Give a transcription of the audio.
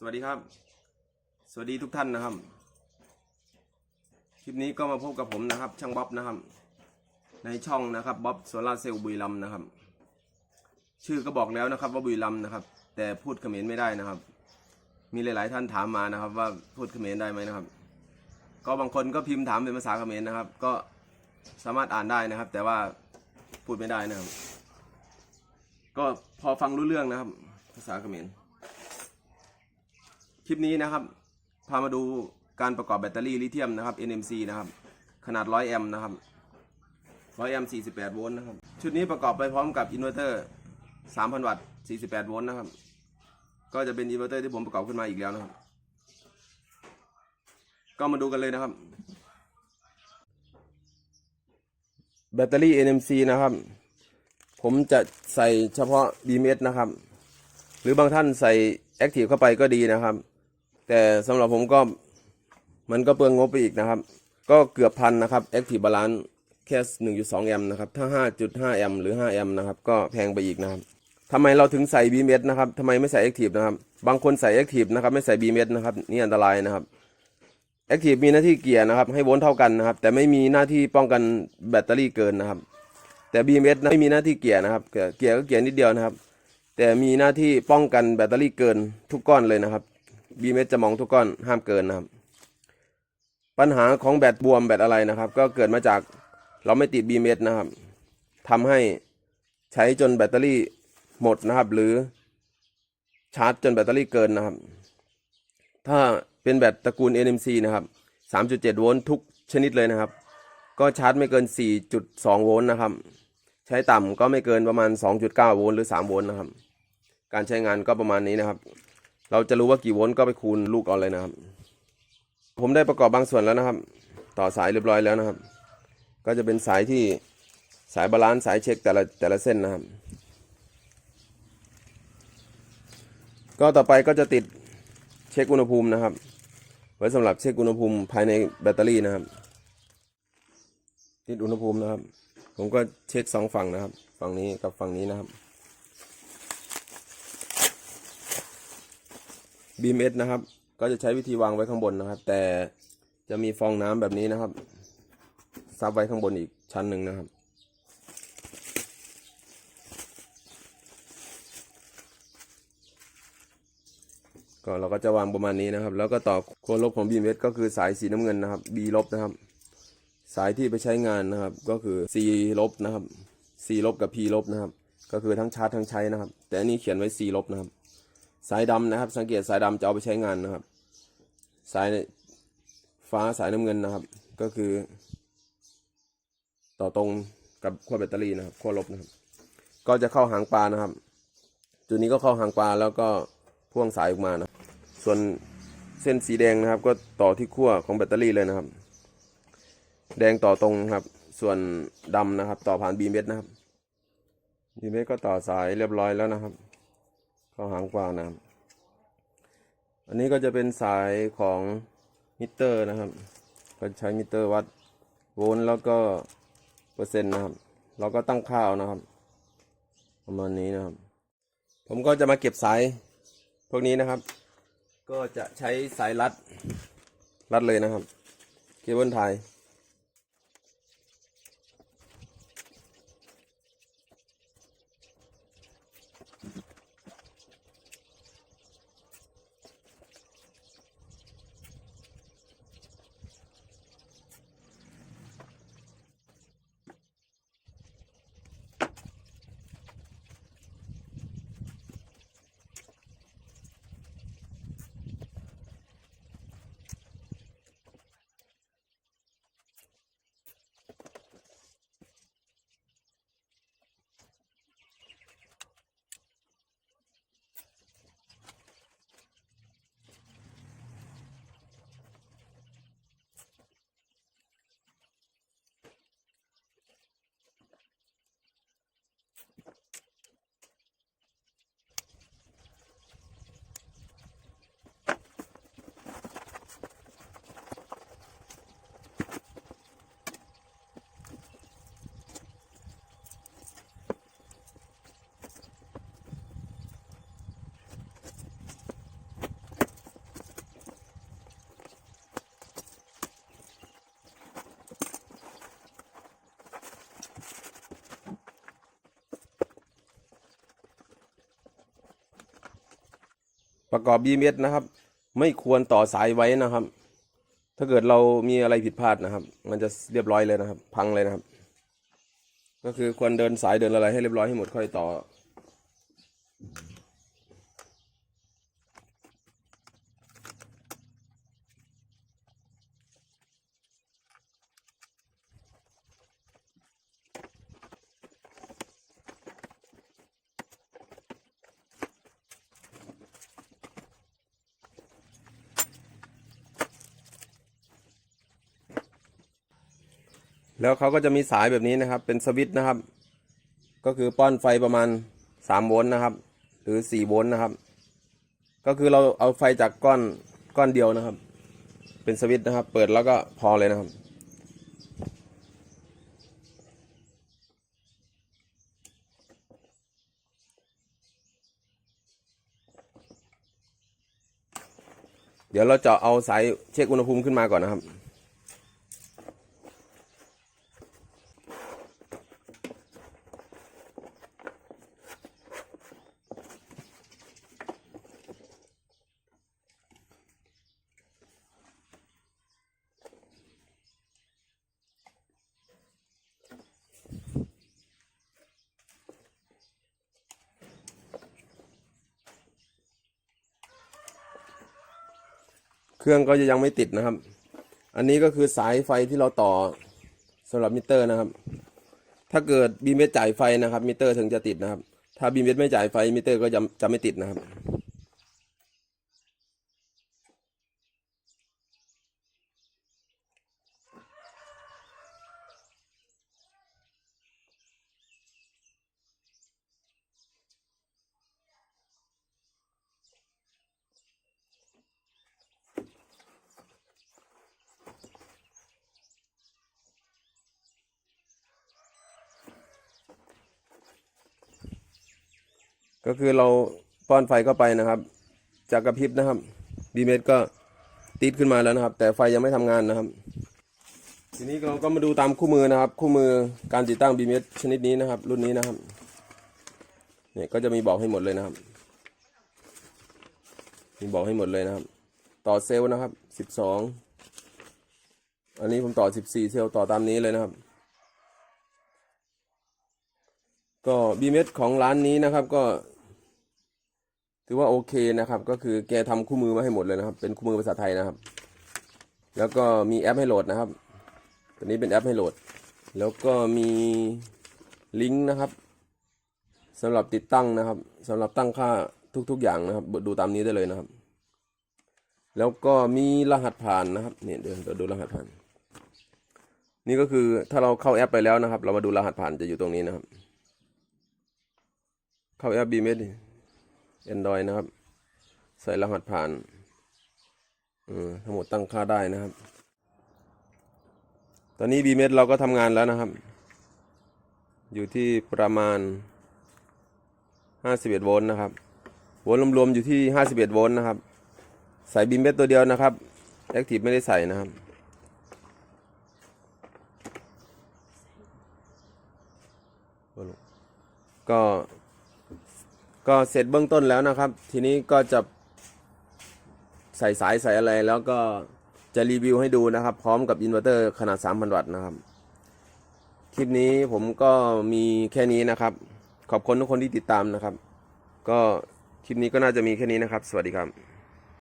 สวัสดีครับ สวัสดีทุกท่านนะครับ คลิปนี้ก็มาพบกับผมนะครับ ช่างบ๊อบนะครับ ในช่องนะครับบ๊อบโซลาเซลล์บุรีรัมนะครับ ชื่อก็บอกแล้วนะครับ ว่าบุรีรัมนะครับ แต่พูดเขมรไม่ได้นะครับ มีหลาย ๆ ท่านถามมานะครับ ว่าพูดเขมรได้ไหมนะครับ ก็บางคนก็พิมพ์ถามเป็นภาษาเขมรนะครับ ก็สามารถอ่านได้นะครับ แต่ว่าพูดไม่ได้นะครับ ก็พอฟังรู้เรื่องนะครับ ภาษาเขมร คลิปนี้นะครับ พามาดูการประกอบแบตเตอรี่ลิเธียมนะครับ NMC นะครับ ขนาด 100 แอมป์นะครับ 100 แอมป์ 48 โวลต์นะครับ ชุดนี้ประกอบไปพร้อมกับอินเวอร์เตอร์ 3,000 วัตต์ 48 โวลต์นะครับ ก็จะเป็นอินเวอร์เตอร์ที่ผมประกอบขึ้นมาอีกแล้วนะครับ ก็มาดูกันเลยนะครับ แบตเตอรี่ NMC นะครับ ผมจะใส่เฉพาะ BMS นะครับ หรือบางท่านใส่ Active เข้าไปก็ดีนะครับ แต่สำหรับผมก็มันก็เปลืองงบไปอีกนะครับ ก็เกือบพันนะครับ Active Balance แค่1.2 แอมป์นะครับ ถ้า 5.5 แอมป์หรือ 5 แอมป์นะครับ ก็แพงไปอีกนะครับทำไมเราถึงใส่ BMS นะครับทำไมไม่ใส่ Active นะครับ บางคนใส่ Active นะครับ ไม่ใส่ BMS นะครับ นี่อันตรายนะครับ Active มีหน้าที่เกียร์นะครับ ให้โวลต์เท่ากันนะครับ แต่ไม่มีหน้าที่ป้องกันแบตเตอรี่เกินนะครับ แต่ BMS นะไม่มีหน้าที่เกียร์นะครับ เกียร์ก็เกียร์นิดเดียวนะครับ แต่มีหน้าที่ป้องกันแบตเตอรี่เกินทุกก้อนเลยนะครับ BMS จะมองทุกก้อนห้ามเกินนะครับ ปัญหาของแบตบวมแบตอะไรนะครับ ก็เกิดมาจากเราไม่ติด BMS นะครับทำให้ใช้จนแบตเตอรี่หมดนะครับ หรือชาร์จจนแบตเตอรี่เกินนะครับ ถ้าเป็นแบตตระกูล NMC นะครับ 3.7 โวลต์ทุกชนิดเลยนะครับ ก็ชาร์จไม่เกิน 4.2 โวลต์นะครับ ใช้ต่ำก็ไม่เกินประมาณ 2.9 โวลต์หรือ 3 โวลต์นะครับ การใช้งานก็ประมาณนี้นะครับ เราจะรู้ว่ากี่โวลต์ก็ไปคูณลูกเอาเลยนะครับ ผมได้ประกอบบางส่วนแล้วนะครับ ต่อสายเรียบร้อยแล้วนะครับ ก็จะเป็นสายที่สายบาลานซ์สายเช็คแต่ละแต่ละเส้นนะครับ ก็ต่อไปก็จะติดเช็คอุณหภูมินะครับ ไว้สำหรับเช็คอุณหภูมิภายในแบตเตอรี่นะครับ ติดอุณหภูมินะครับ ผมก็เช็คสองฝั่งนะครับ ฝั่งนี้กับฝั่งนี้นะครับ BMS นะครับ ก็จะใช้วิธีวางไว้ข้างบนนะครับ แต่จะมีฟองน้ำแบบนี้นะครับ ซับไว้ข้างบนอีกชั้นหนึ่งนะครับ ก็เราก็จะวางประมาณนี้นะครับ แล้วก็ต่อโคนลบของ BMS ก็คือสายสีน้ำเงินนะครับ B ลบนะครับ สายที่ไปใช้งานนะครับ ก็คือ C ลบนะครับ C ลบกับ P ลบนะครับ ก็คือทั้งชาร์จทั้งใช้นะครับ แต่อันนี้เขียนไว้ C ลบนะครับ สายดำนะครับ สังเกตสายดำจะเอาไปใช้งานนะครับ สายฟ้าสายน้ำเงินนะครับ ก็คือ ต่อตรงกับขั้วแบตเตอรี่นะครับขั้วลบนะครับ ก็จะเข้าหางปลานะครับ จุดนี้ก็เข้าหางปลาแล้วก็พ่วงสายออกมานะส่วนเส้นสีแดงนะครับ ก็ต่อที่ขั้วของแบตเตอรี่เลยนะครับ แดงต่อตรงครับ ส่วนดำนะครับ ต่อผ่านบีเมนะครับบีเมก็ต่อสายเรียบร้อยแล้วนะครับ เข้าหางกวางนะครับ อันนี้ก็จะเป็นสายของมิเตอร์นะครับ ก็ใช้มิเตอร์วัดโวลต์แล้วก็เปอร์เซ็นต์นะครับ เราก็ตั้งค่าเอานะครับ ประมาณนี้นะครับ ผมก็จะมาเก็บสายพวกนี้นะครับ ก็จะใช้สายรัดรัดเลยนะครับ เคเบิลไทย ประกอบ BMS นะครับ ไม่ควรต่อสายไว้นะครับ ถ้าเกิดเรามีอะไรผิดพลาดนะครับ มันจะเรียบร้อยเลยนะครับ พังเลยนะครับ ก็คือควรเดินสายเดินอะไรให้เรียบร้อยให้หมดค่อยต่อ แล้วเขาก็จะมีสายแบบนี้นะครับ เป็นสวิตช์นะครับ ก็คือป้อนไฟประมาณสามโวลต์นะครับ หรือสี่โวลต์นะครับ ก็คือเราเอาไฟจากก้อนก้อนเดียวนะครับ เป็นสวิตช์นะครับ เปิดแล้วก็พอเลยนะครับเดี๋ยวเราจะเอาสายเช็คอุณหภูมิขึ้นมาก่อนนะครับ เครื่องก็จะยังไม่ติดนะครับ อันนี้ก็คือสายไฟที่เราต่อสำหรับมิเตอร์นะครับ ถ้าเกิดบีเมสจ่ายไฟนะครับมิเตอร์ถึงจะติดนะครับ ถ้าบีเมสไม่จ่ายไฟมิเตอร์ก็จะจะไม่ติดนะครับ ก็คือเราป้อนไฟเข้าไปนะครับ จากกระพริบนะครับบีเมสก็ติดขึ้นมาแล้วนะครับ แต่ไฟยังไม่ทำงานนะครับ ทีนี้เราก็มาดูตามคู่มือนะครับ คู่มือการติดตั้งบีเมสชนิดนี้นะครับ รุ่นนี้นะครับเนี่ยก็จะมีบอกให้หมดเลยนะครับ มีบอกให้หมดเลยนะครับ ต่อเซลล์นะครับสิบสองอันนี้ผมต่อสิบสี่เซลล์ต่อตามนี้เลยนะครับ ก็บีเมสของร้านนี้นะครับ ก็ ถือว่าโอเคนะครับ ก็คือแกทำคู่มือมาให้หมดเลยนะครับ เป็นคู่มือภาษาไทยนะครับ แล้วก็มีแอปให้โหลดนะครับ ตัวนี้เป็นแอปให้โหลด แล้วก็มีลิงก์นะครับสำหรับติดตั้งนะครับสำหรับตั้งค่าทุก ๆ อย่างนะครับ ดูตามนี้ได้เลยนะครับ แล้วก็มีรหัสผ่านนะครับเนี่ยเดี๋ยวเราดูรหัสผ่าน นี่ก็คือถ้าเราเข้าแอปไปแล้วนะครับ เรามาดูรหัสผ่านจะอยู่ตรงนี้นะครับ เข้าแอป b m s แอนด รอยนะครับ ใส่รหัสผ่านอทั้งหมดตั้งค่าได้นะครับ ตอนนี้ b m s เราก็ทำงานแล้วนะครับ อยู่ที่ประมาณ 51 โวลต์นะครับ โวลต์รวมๆอยู่ที่ 51 โวลต์นะครับ ใส่ b m s ตัวเดียวนะครับ Active ไม่ได้ใส่นะครับก็ ก็เสร็จเบื้องต้นแล้วนะครับ ทีนี้ก็จะใส่สายใส่อะไรแล้วก็จะรีวิวให้ดูนะครับ พร้อมกับอินเวอร์เตอร์ขนาด 3,000 วัตต์นะครับ คลิปนี้ผมก็มีแค่นี้นะครับ ขอบคุณทุกคนที่ติดตามนะครับ ก็คลิปนี้ก็น่าจะมีแค่นี้นะครับ สวัสดีครับ